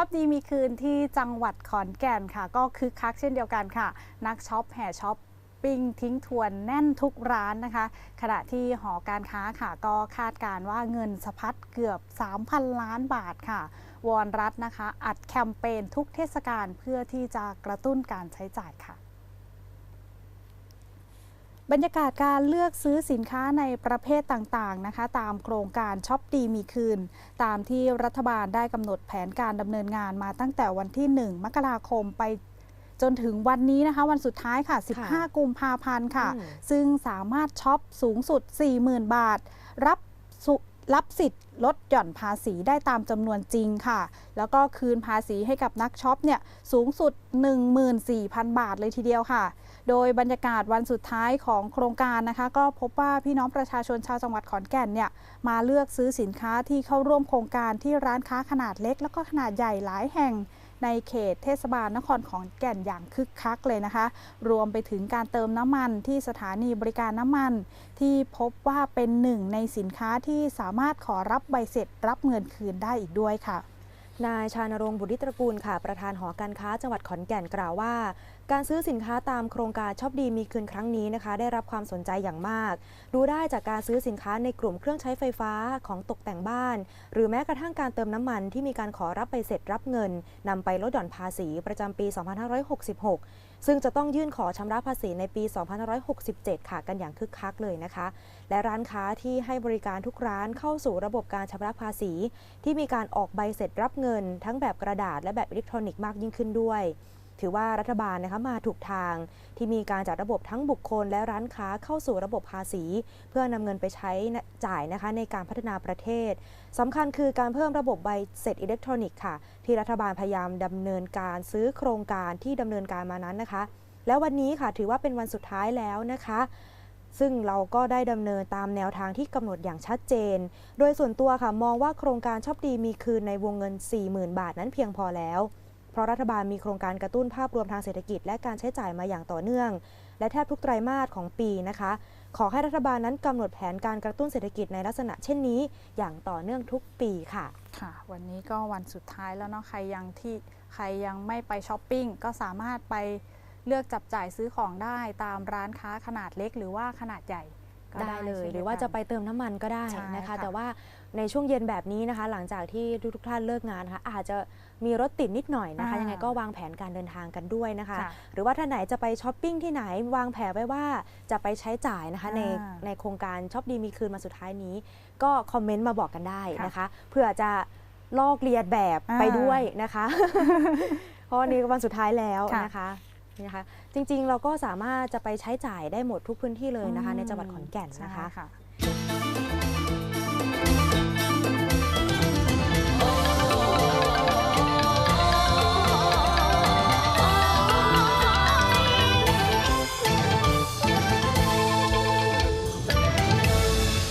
ช็อปดีมีคืนที่จังหวัดขอนแก่นค่ะ ก็คึกคักเช่นเดียวกันค่ะ นักช็อปแห่ช็อปปิ้งทิ้งทวนแน่นทุกร้านนะคะ ขณะที่หอการค้าค่ะ ก็คาดการว่าเงินสะพัดเกือบ 3,000 ล้านบาทค่ะ วอนรัฐนะคะ อัดแคมเปญทุกเทศกาลเพื่อที่จะกระตุ้นการใช้จ่ายค่ะ บรรยากาศการเลือกซื้อสินค้าในประเภทต่างๆนะคะ ตามโครงการช็อปดีมีคืน ตามที่รัฐบาลได้กำหนดแผนการดำเนินงานมาตั้งแต่วันที่ 1 มกราคมไปจนถึงวันนี้นะคะ วันสุดท้ายค่ะ 15 กุมภาพันธ์ค่ะอืมซึ่งสามารถช็อปสูงสุด 40,000 บาท รับสุ รับสิทธิ์ลดหย่อนภาษีได้ตามจำนวนจริงค่ะ แล้วก็คืนภาษีให้กับนักช็อปเนี่ยสูงสุด 14,000 บาทเลยทีเดียวค่ะ โดยบรรยากาศวันสุดท้ายของโครงการนะคะ ก็พบว่าพี่น้องประชาชนชาวจังหวัดขอนแก่นเนี่ยมาเลือกซื้อสินค้าที่เข้าร่วมโครงการที่ร้านค้าขนาดเล็ก แล้วก็ขนาดใหญ่หลายแห่ง ในเขตเทศบาลนครขอนแก่นอย่างคึกคักเลยนะคะ รวมไปถึงการเติมน้ำมันที่สถานีบริการน้ำมัน ที่พบว่าเป็นหนึ่งในสินค้าที่สามารถขอรับใบเสร็จรับเงินคืนได้อีกด้วยค่ะนายชานรงค์บุริตระกูลค่ะ ประธานหอการค้าจังหวัดขอนแก่นกล่าวว่า การซื้อสินค้าตามโครงการชอปดีมีคืนครั้งนี้นะคะ ได้รับความสนใจอย่างมาก ดูได้จากการซื้อสินค้าในกลุ่มเครื่องใช้ไฟฟ้าของตกแต่งบ้าน หรือแม้กระทั่งการเติมน้ำมันที่มีการขอรับใบเสร็จรับเงินนำไปลดหย่อนภาษีประจำปี 2566 ซึ่งจะต้องยื่นขอชำระภาษีในปี 2567 ค่ะกันอย่างคึกคักเลยนะคะ และร้านค้าที่ให้บริการทุกร้านเข้าสู่ระบบการชำระภาษี ที่มีการออกใบเสร็จรับเงิน ทั้งแบบกระดาษและแบบอิเล็กทรอนิกส์มากยิ่งขึ้นด้วย ถือว่ารัฐบาลนะคะมาถูกทางที่มีการจัดระบบทั้งบุคคลและร้านค้าเข้าสู่ระบบภาษี เพื่อนำเงินไปใช้จ่ายนะคะในการพัฒนาประเทศสำคัญคือการเพิ่มระบบใบเสร็จอิเล็กทรอนิกส์ค่ะ ที่รัฐบาลพยายามดำเนินการซื้อโครงการที่ดำเนินการมานั้นนะคะ และวันนี้ค่ะถือว่าเป็นวันสุดท้ายแล้วนะคะซึ่งเราก็ได้ดำเนินตามแนวทางที่กำหนดอย่างชัดเจน โดยส่วนตัวค่ะมองว่าโครงการชอบดีมีคืนในวงเงิน 40,000 บาทนั้นเพียงพอแล้ว ราะรัฐบาลมีโครงการกระตุ้นภาพรวมทางเศรษฐกิจ และการใช้จ่ายมาอย่างต่อเนื่อง และแทบทุกไตรมาสของปีนะคะ ขอให้รัฐบาลนั้นกำหนดแผนการกระตุ้นเศรษฐกิจในลักษณะเช่นนี้ อย่างต่อเนื่องทุกปีค่ะค่ะ วันนี้ก็วันสุดท้ายแล้วเนาะใครยังที่ใครยังไม่ไปช้อปปิ้งก็สามารถไปเลือกจับจ่ายซื้อของได้ตามร้านค้าขนาดเล็กหรือว่าขนาดใหญ่ ได้เลยช่นหรือดีว่าจะกันไปเติมน้ำมันก็ได้ใช่นะคะค่ะแต่ว่าในช่วงเย็นแบบนี้นะคะ หลังจากที่ทุกๆท่านเลิกงานนะคะอาจจะมีรถติดนิดหน่อยนะคะอ่ายัยังไงก็วางแผนการเดินทางกันด้วยนะคะค่ะหรือว่าท่านไหนจะไปช้อปปิ้งที่ไหนวางแผนไว้ว่าจะไปใช้จ่ายนะคะ ในอ่าในโครงการช็อปดีมีคืนมาสุดท้ายนี้ ก็คอมเมนต์มาบอกกันได้ค่ะนะคะเพื่อจะลอกเลียนแบบอ่าไปด้วยนะคะ เพราะวันนี้ก็วันสุดท้ายแล้วค่ะนะคะ นะคะจริงๆเราก็สามารถจะไปใช้จ่ายได้หมดทุกพื้นที่เลยนะคะ ในจังหวัดขอนแก่นนะคะคะ